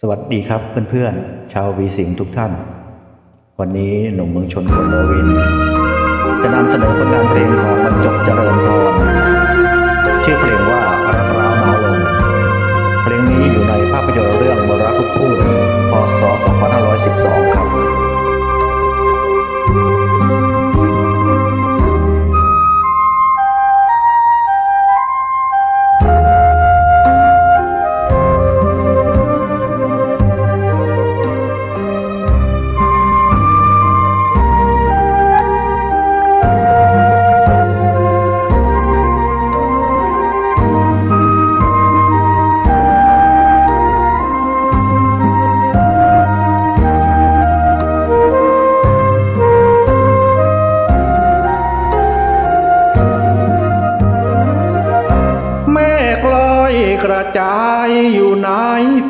สวัสดีครับเพื่อนๆ ชาววีสิงห์ทุกท่าน วันนี้หนุ่มเมืองชนคนโนวิน จะนำเสนอผลงานเพลงของบรรจบเจริญพรชื่อเพลงว่า กระจายอยู่ใน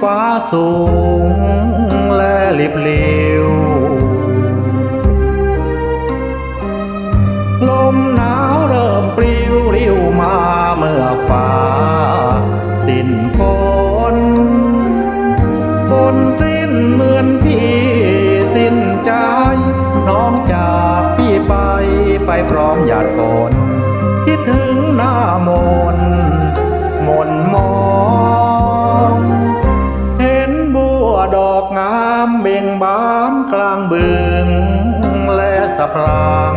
ฟ้าสูง และลิบเลิวลมหนาวเริ่มปลิวริวมาเมื่อฟ้า สิ้นฝนฝนสิ้นเหมือนพี่สิ้นใจ น้องจากพี่ไปไปพร้อมหยาดฝนคิดถึงหน้ามน มนมอง เห็นบัวดอกงามเบ่งบานกลางบึงและสะพรัง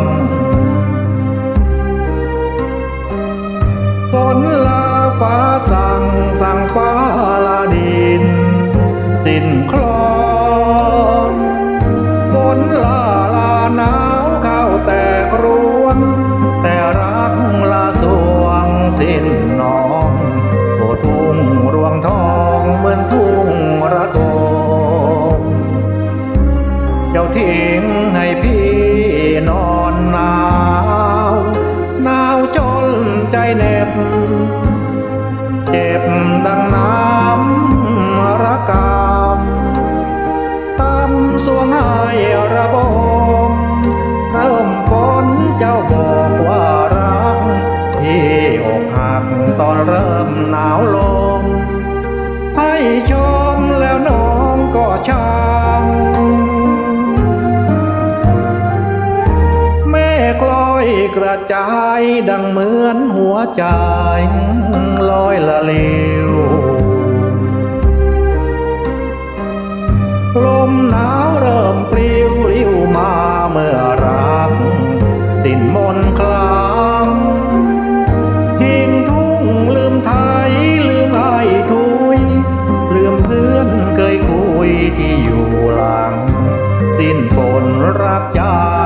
จ้าทิ้งให้พี่นอนหนาวหนาวจนใจเน็บ เจ็บดังน้ำระกำตำสวงให้ระบมเริ่มฝนเจ้าบอกว่ารักที่อกหักตอนเริ่มหนาวลง ให้ชมแล้วน้องก็ช่า อยกระจายดังเหมือนหัวใจลอยละเลวลมหนาวเริ่มปลิวริวมาเมื่อรัก สิ้นมนคลางทิ้งทุ่งลืมไทยลืมไอ้ทุยลืมเพื่อนเคยคุยที่อยู่หลัง สิ้นฝนรักจา